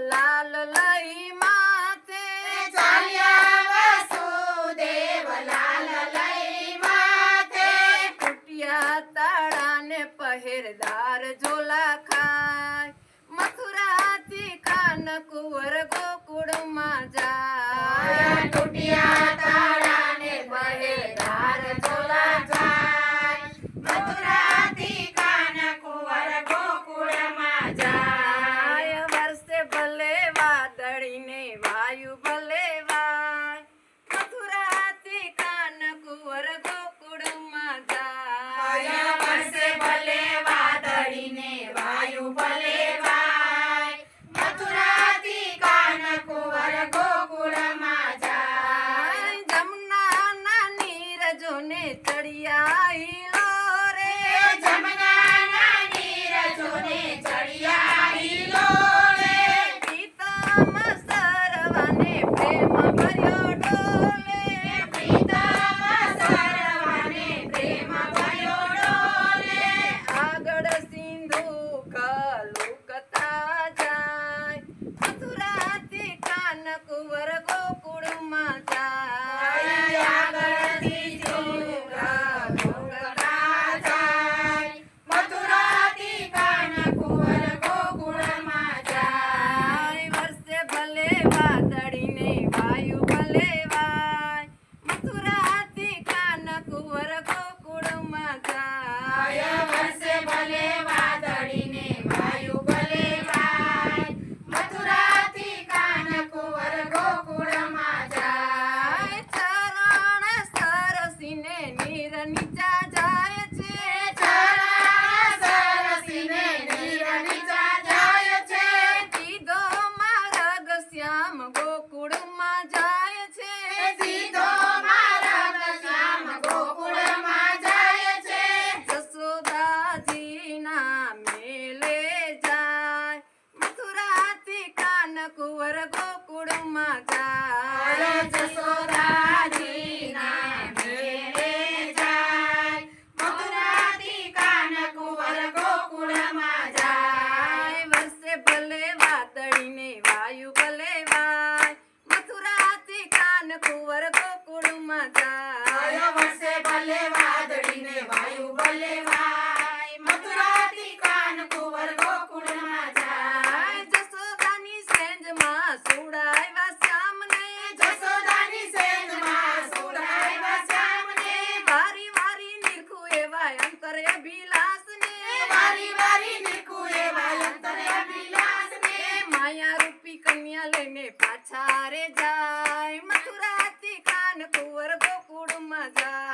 લાલ લઈ માથે ચાલ્યા વસુદેવ લાલ લઈ માથે કુટિયા તાળાને પહેરદાર ઝોલા ખાય મથુરાથી કાન કુંવર ગો ವಾಯುಬಲೇ અંતરે અભિલાષ ને વારી વારી નીકુએ વાલ અંતરે અભિલાષ ને માયા રૂપી કન્યા પાછા રે જાય. મથુરાથી કાન કુંવર ગોકુળમાં જાય.